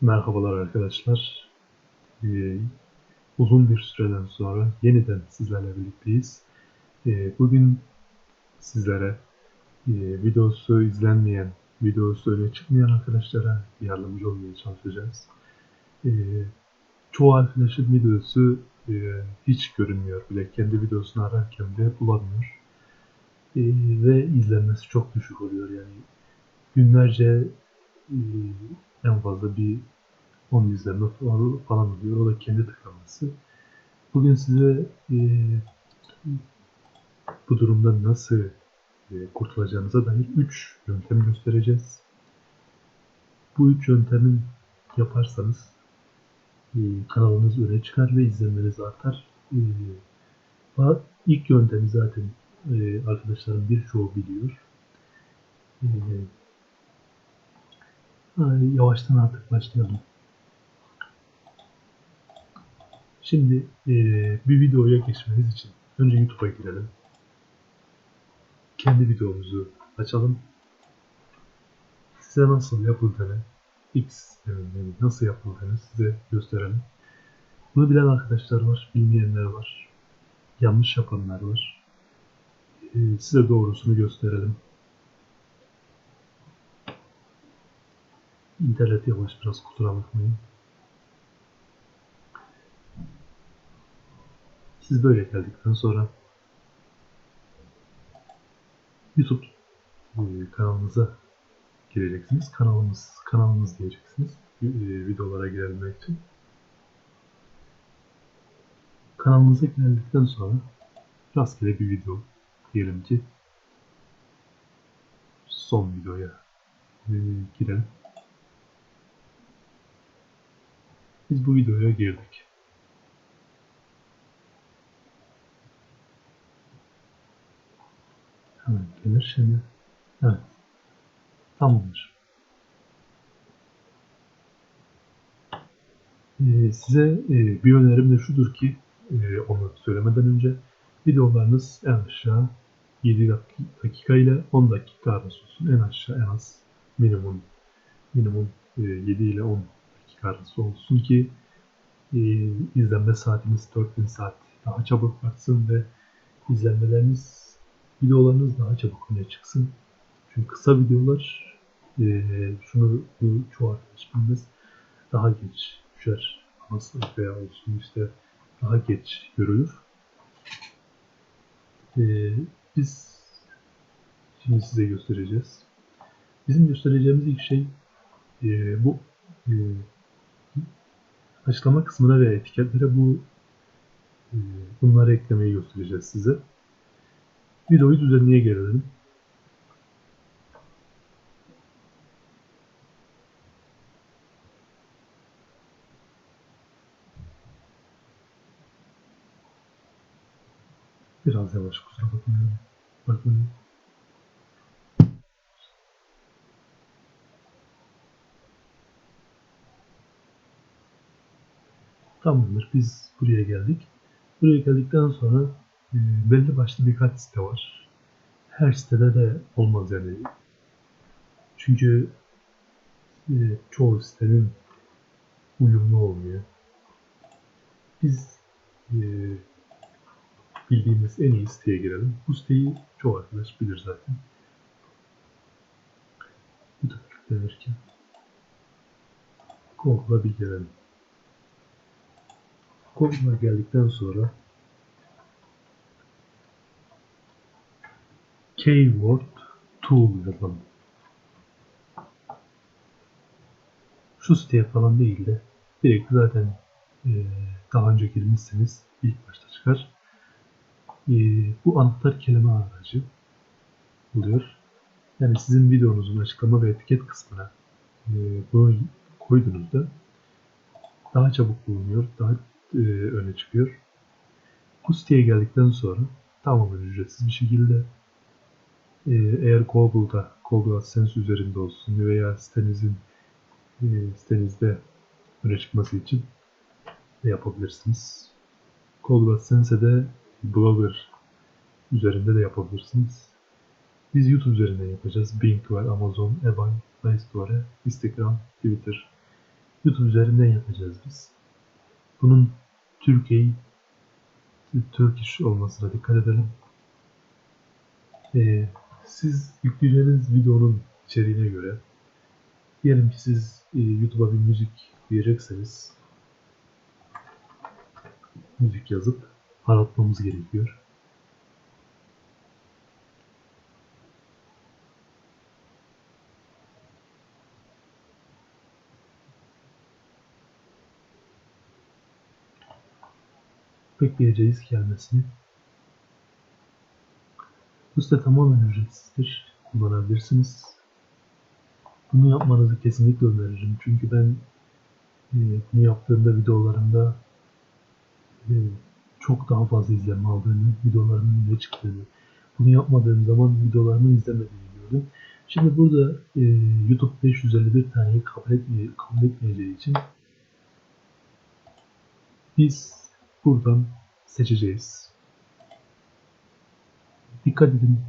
Merhabalar arkadaşlar. Ee, uzun bir süreden sonra yeniden sizlerle birlikteyiz. Ee, bugün sizlere e, videosu izlenmeyen, videosu öne çıkmayan arkadaşlara yardımcı olmaya çalışacağız. Ee, çoğu arkadaşın videosu e, hiç görünmüyor bile. Kendi videosunu ararken bile bulamıyor. Ee, ve izlenmesi çok düşük oluyor. Yani günlerce en fazla bir 10 izlenme falan oluyor. O da kendi tıklaması. Bugün size e, bu durumda nasıl e, kurtulacağınıza dair 3 yöntem göstereceğiz. Bu 3 yöntemin yaparsanız e, kanalınız öne çıkar ve izlenmeniz artar. E, ilk yöntemi zaten e, arkadaşlarım birçoğu biliyor. E, yavaştan artık başlayalım. Şimdi e, bir videoya geçmeniz için önce YouTube'a girelim. Kendi videomuzu açalım. Size nasıl yapıldığını, X yani nasıl yapıldığını size gösterelim. Bunu bilen arkadaşlar var, bilmeyenler var. Yanlış yapanlar var. E, size doğrusunu gösterelim. İnternet yavaş biraz kusura bakmayın. Siz böyle geldikten sonra YouTube e, kanalımıza gireceksiniz. Kanalımız kanalımız diyeceksiniz. E, videolara girebilmek için. Kanalımıza geldikten sonra rastgele bir video diyelim ki son videoya e, girelim. Biz bu videoya girdik. Hemen gelir şimdi. Evet. Tamamdır. Ee, size e, bir önerim de şudur ki e, onu söylemeden önce videolarınız en aşağı 7 dak- dakika ile 10 dakika arası olsun. En aşağı en az minimum minimum e, 7 ile 10 arası olsun ki e, izlenme saatiniz 4000 saat daha çabuk artsın ve izlenmeleriniz videolarınız daha çabuk öne çıksın. Çünkü kısa videolar e, şunu bu çoğu arkadaş bilmez daha geç düşer. Nasıl veya olsun işte daha geç görülür. E, biz şimdi size göstereceğiz. Bizim göstereceğimiz ilk şey e, bu e, açıklama kısmına ve etiketlere bu e, bunları eklemeyi göstereceğiz size. Videoyu düzenliğe gelelim. Biraz yavaş kusura bakmayın. Bakmayın. Tamamdır. Biz buraya geldik. Buraya geldikten sonra e, belli başlı birkaç site var. Her sitede de olmaz yani. Çünkü e, çoğu sitenin uyumlu olmuyor. Biz e, bildiğimiz en iyi siteye girelim. Bu siteyi çoğu arkadaş bilir zaten. YouTube yüklenirken Google'a bir girelim. Google'a geldikten sonra Keyword Tool yazalım. Şu siteye falan değil de direkt zaten e, daha önce girmişseniz ilk başta çıkar. E, bu anahtar kelime aracı oluyor. Yani sizin videonuzun açıklama ve etiket kısmına e, bunu koyduğunuzda daha çabuk bulunuyor, daha e, öne çıkıyor. Bu siteye geldikten sonra tamamen ücretsiz bir şekilde e, eğer Google'da, Google AdSense üzerinde olsun veya sitenizin e, sitenizde öne çıkması için de yapabilirsiniz. Google AdSense'e de Blogger üzerinde de yapabilirsiniz. Biz YouTube üzerinden yapacağız. Bing var, Amazon, eBay, Play Store, Instagram, Twitter YouTube üzerinden yapacağız biz. Bunun Türkiye Turkish olmasına dikkat edelim. Ee, siz yükleyeceğiniz videonun içeriğine göre diyelim ki siz e, YouTube'a bir müzik diyecekseniz müzik yazıp aratmamız gerekiyor. Bekleyeceğiz gelmesini. Bu site tamamen ücretsizdir. Kullanabilirsiniz. Bunu yapmanızı kesinlikle öneririm. Çünkü ben e, bunu yaptığımda videolarımda e, çok daha fazla izlenme aldığını, videolarımın ne çıktığını, bunu yapmadığım zaman videolarımı izlemediğini gördüm. Şimdi burada e, YouTube 551 taneyi kabul, etmeye, kabul etmeyeceği için biz buradan seçeceğiz. Dikkat edin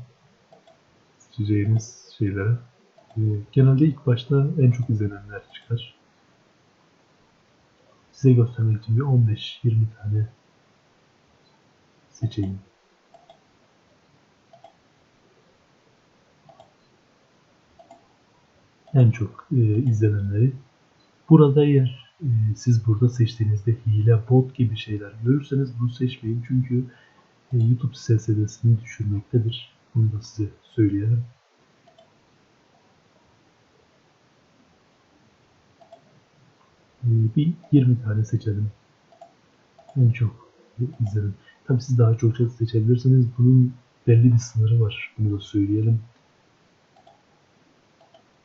seçeceğiniz şeylere. E, genelde ilk başta en çok izlenenler çıkar. Size göstermek için bir 15-20 tane seçeyim. En çok e, izlenenleri. Burada eğer e, siz burada seçtiğinizde hile, bot gibi şeyler görürseniz bunu seçmeyin. Çünkü e, YouTube SSD'sini düşürmektedir. Bunu da size söyleyelim. E, bir 20 tane seçelim. En çok izlenin. Tabii siz daha çok şey seçebilirsiniz. Bunun belli bir sınırı var. Bunu da söyleyelim.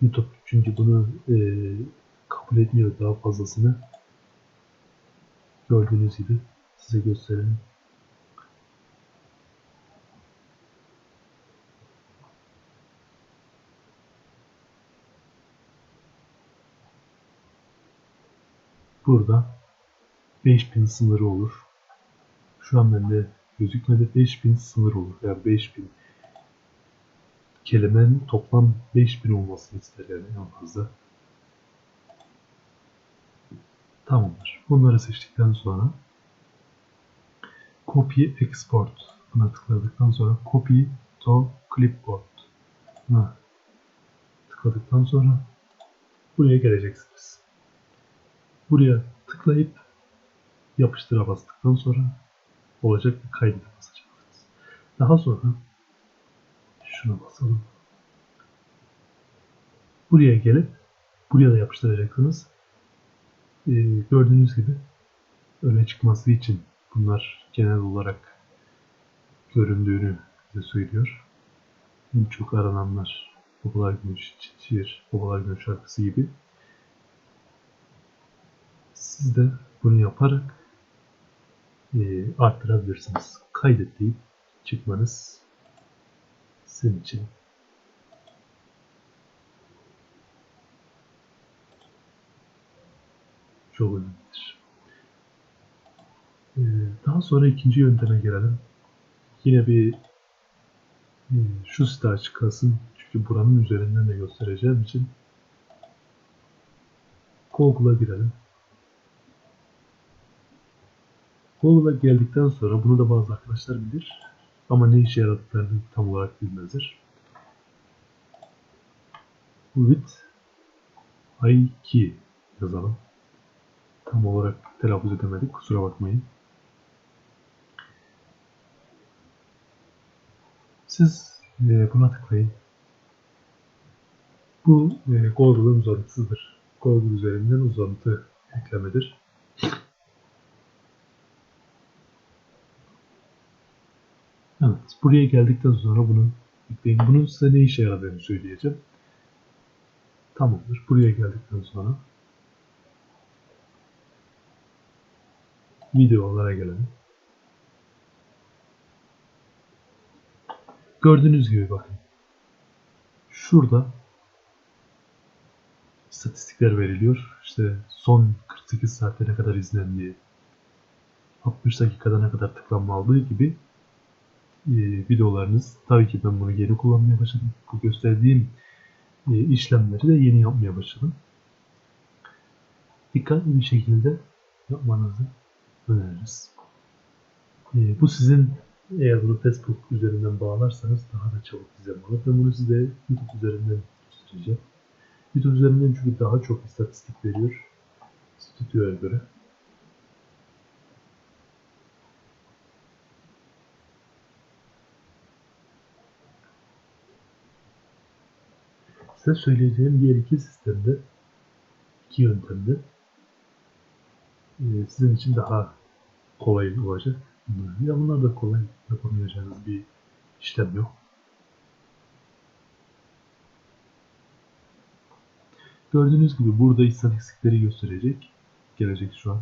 YouTube çünkü bunu e, kabul etmiyor daha fazlasını. Gördüğünüz gibi size gösterelim. Burada 5000 sınırı olur. Şu an bende gözükmedi 5000 sınır olur. Yani 5000 kelimenin toplam 5000 olmasını ister yani en fazla. Tamamdır. Bunları seçtikten sonra Copy Export buna tıkladıktan sonra Copy to Clipboard buna tıkladıktan sonra buraya geleceksiniz. Buraya tıklayıp yapıştıra bastıktan sonra olacak bir kaydı basacaksınız. Daha sonra şuna basalım. Buraya gelip buraya da yapıştıracaksınız. Ee, gördüğünüz gibi öne çıkması için bunlar genel olarak göründüğünü bize söylüyor. En çok arananlar Babalar Günü şiir, Babalar Günü şarkısı gibi. Siz de bunu yaparak e, arttırabilirsiniz. Kaydet çıkmanız sizin için çok önemlidir. Ee, daha sonra ikinci yönteme gelelim. Yine bir e, şu site açık kalsın. Çünkü buranın üzerinden de göstereceğim için Google'a girelim. Google'a geldikten sonra bunu da bazı arkadaşlar bilir. Ama ne işe yaradıklarını tam olarak bilmezler. With I2 yazalım. Tam olarak telaffuz edemedik. Kusura bakmayın. Siz e, buna tıklayın. Bu e, Google'ın uzantısıdır. Google üzerinden uzantı eklemedir. Evet, buraya geldikten sonra bunu yükleyin. Bunun size ne işe yaradığını söyleyeceğim. Tamamdır. Buraya geldikten sonra videolara gelelim. Gördüğünüz gibi bakın. Şurada istatistikler veriliyor. İşte son 48 saatte ne kadar izlendiği, 60 dakikada ne kadar tıklanma aldığı gibi e, videolarınız. Tabii ki ben bunu yeni kullanmaya başladım. Bu gösterdiğim e, işlemleri de yeni yapmaya başladım. dikkatli bir şekilde yapmanızı öneririz. Ee, bu sizin eğer bunu Facebook üzerinden bağlarsanız daha da çabuk izlenme alır. Ben bunu size YouTube üzerinden göstereceğim. YouTube üzerinden çünkü daha çok istatistik veriyor. Stüdyoya göre. Size söyleyeceğim diğer iki sistemde, iki yöntemde e, sizin için daha kolay olacak. Ya bunlar da kolay yapamayacağınız bir işlem yok. Gördüğünüz gibi burada istatistikleri gösterecek. Gelecek şu an.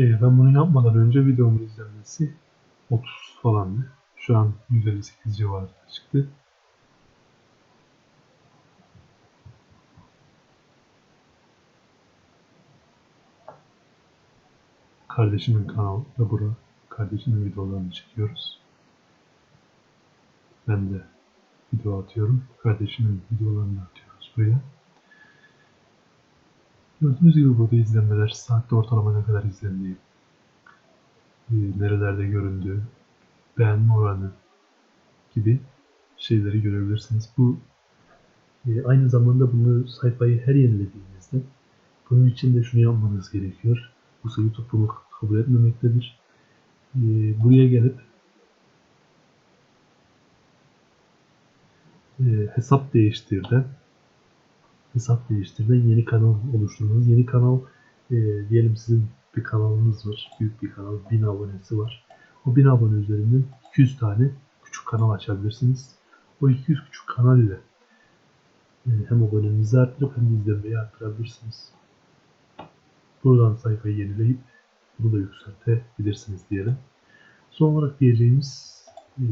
Ee, ben bunu yapmadan önce videomun izlenmesi 30 falandı. Şu an 158 civarında çıktı. Kardeşimin kanalı ve bura kardeşimin videolarını çekiyoruz. Ben de video atıyorum. Kardeşimin videolarını atıyoruz buraya. Gördüğünüz gibi burada izlenmeler saatte ortalama ne kadar izlendiği, e, nerelerde göründüğü, beğenme oranı gibi şeyleri görebilirsiniz. Bu e, aynı zamanda bunu sayfayı her yenilediğinizde bunun için de şunu yapmanız gerekiyor. Bu YouTube bunu kabul etmemektedir. E, buraya gelip hesap değiştirden hesap değiştirden yeni kanal oluşturmanız. Yeni kanal e, diyelim sizin bir kanalınız var. Büyük bir kanal. 1000 abonesi var. O 1000 abone üzerinden 200 tane küçük kanal açabilirsiniz. O 200 küçük kanal ile e, hem abonenizi arttırıp hem izlenmeyi arttırabilirsiniz. Buradan sayfayı yenileyip bunu da yükseltebilirsiniz diyelim. Son olarak diyeceğimiz e,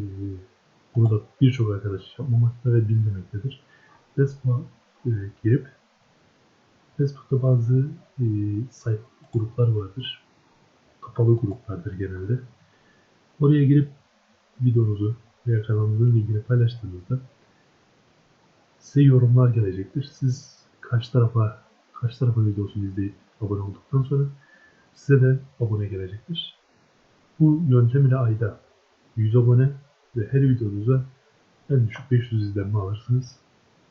bunu da birçok arkadaş yapmamakta ve bilmemektedir. Facebook'a e, girip Facebook'ta bazı e, sayfa gruplar vardır. Kapalı gruplardır genelde. Oraya girip videonuzu veya kanalınızın linkini paylaştığınızda size yorumlar gelecektir. Siz kaç tarafa kaç tarafa videosunu izleyip abone olduktan sonra size de abone gelecektir. Bu yöntem ile ayda 100 abone ve her videonuza en düşük 500 izlenme alırsınız.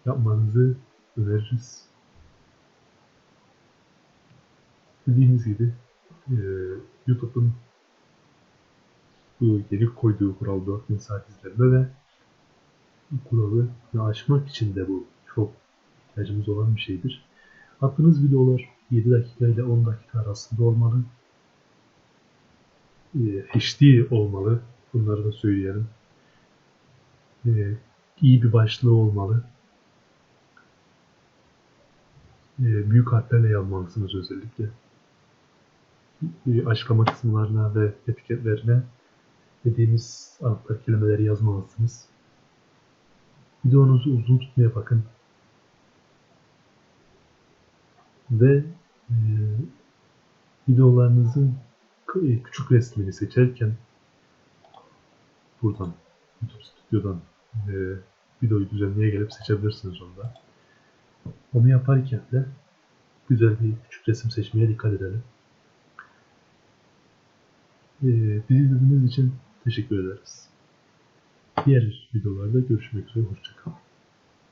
Yapmanızı öneririz. Dediğimiz gibi e, YouTube'un bu yeni koyduğu kural 4000 saat izlenme ve bu kuralı aşmak için de bu çok ihtiyacımız olan bir şeydir. Attığınız videolar 7 dakika ile 10 dakika arasında olmalı. E, HD olmalı. Bunları da söyleyelim. E, iyi bir başlığı olmalı. E, büyük harflerle yazmalısınız özellikle. E, açıklama kısımlarına ve etiketlerine dediğimiz anahtar kelimeleri yazmalısınız. Videonuzu uzun tutmaya bakın. Ve e, videolarınızın e, küçük resmini seçerken buradan YouTube Stüdyo'dan e, videoyu düzenleye gelip seçebilirsiniz onda. Onu yaparken de güzel bir küçük resim seçmeye dikkat edelim. Ee, bizi izlediğiniz için teşekkür ederiz. Diğer videolarda görüşmek üzere. Hoşçakalın.